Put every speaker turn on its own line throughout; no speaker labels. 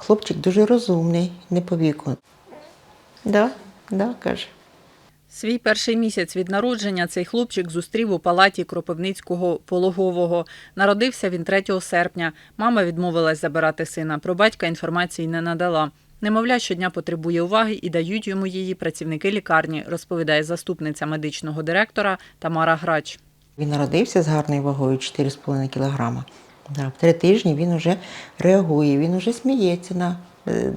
Хлопчик дуже розумний, не по віку. Да, да, каже.
Свій перший місяць від народження цей хлопчик зустрів у палаті Кропивницького пологового. Народився він 3 серпня. Мама відмовилась забирати сина. Про батька інформації не надала. Немовля щодня потребує уваги і дають йому її працівники лікарні, розповідає заступниця медичного директора Тамара Грач.
Він народився з гарною вагою 4,5 кг. Да, в три тижні він вже реагує, він вже сміється на, е,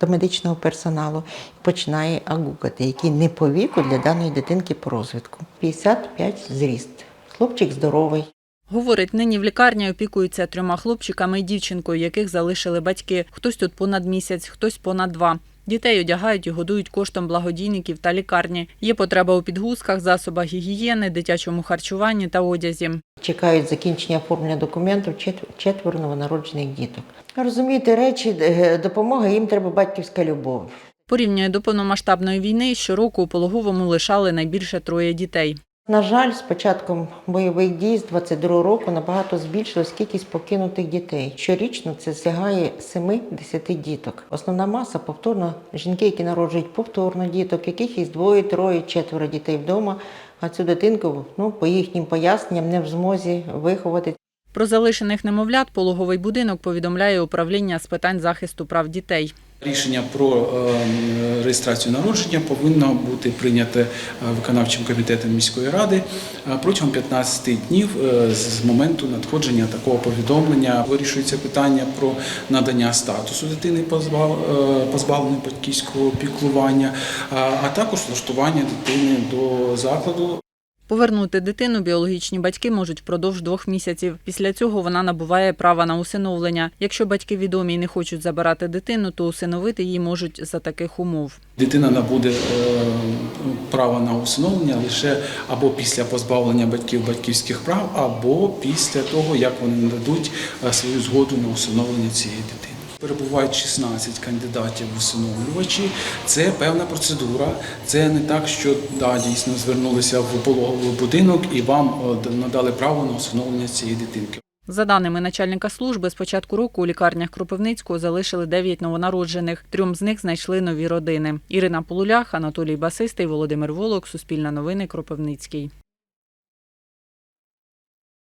до медичного персоналу і починає агукати, який не по віку для даної дитинки по розвитку. 55 зріст. Хлопчик здоровий.
Говорить, нині в лікарні опікуються трьома хлопчиками і дівчинкою, яких залишили батьки. Хтось тут понад місяць, хтось понад два. Дітей одягають і годують коштом благодійників та лікарні. Є потреба у підгузках, засобах гігієни, дитячому харчуванні та одязі.
Чекають закінчення оформлення документів чет- четверо новонароджених діток. Розумієте, речі, е, допомога їм треба батьківська любов.
Порівняно до повномасштабної війни, щороку у пологовому лишали найбільше троє дітей.
На жаль, з початком бойових дій з 22 року набагато збільшилась кількість покинутих дітей. Щорічно це сягає 7-10 діток. Основна маса повторно жінки, які народжують повторно діток, яких із двоє, троє, четверо дітей вдома. А цю дитинку, ну по їхнім поясненням, не в змозі виховати.
Про залишених немовлят пологовий будинок повідомляє управління з питань захисту прав дітей.
Рішення про е, реєстрацію народження повинно бути прийняте е, виконавчим комітетом міської ради е, протягом 15 днів е, з моменту надходження такого повідомлення. Вирішується питання про надання статусу дитини позбавленої батьківського піклування, а також влаштування дитини до закладу
Повернути дитину біологічні батьки можуть впродовж двох місяців. Після цього вона набуває права на усиновлення. Якщо батьки відомі і не хочуть забирати дитину, то усиновити її можуть за таких умов.
Дитина набуде е, право на усиновлення лише або після позбавлення батьків батьківських прав, або після того, як вони нададуть е, свою згоду на усиновлення цієї дитини. Перебувають 16 кандидатів в усиновлювачі. Це певна процедура. Це не так, що да, дійсно звернулися в пологовий будинок і вам е, надали право на усиновлення цієї дитинки.
За даними начальника служби, з початку року у лікарнях Кропивницького залишили 9 новонароджених. Трьом з них знайшли нові родини. Ірина Полулях, Анатолій Басистий, Володимир Волок, Суспільне новини, Кропивницький.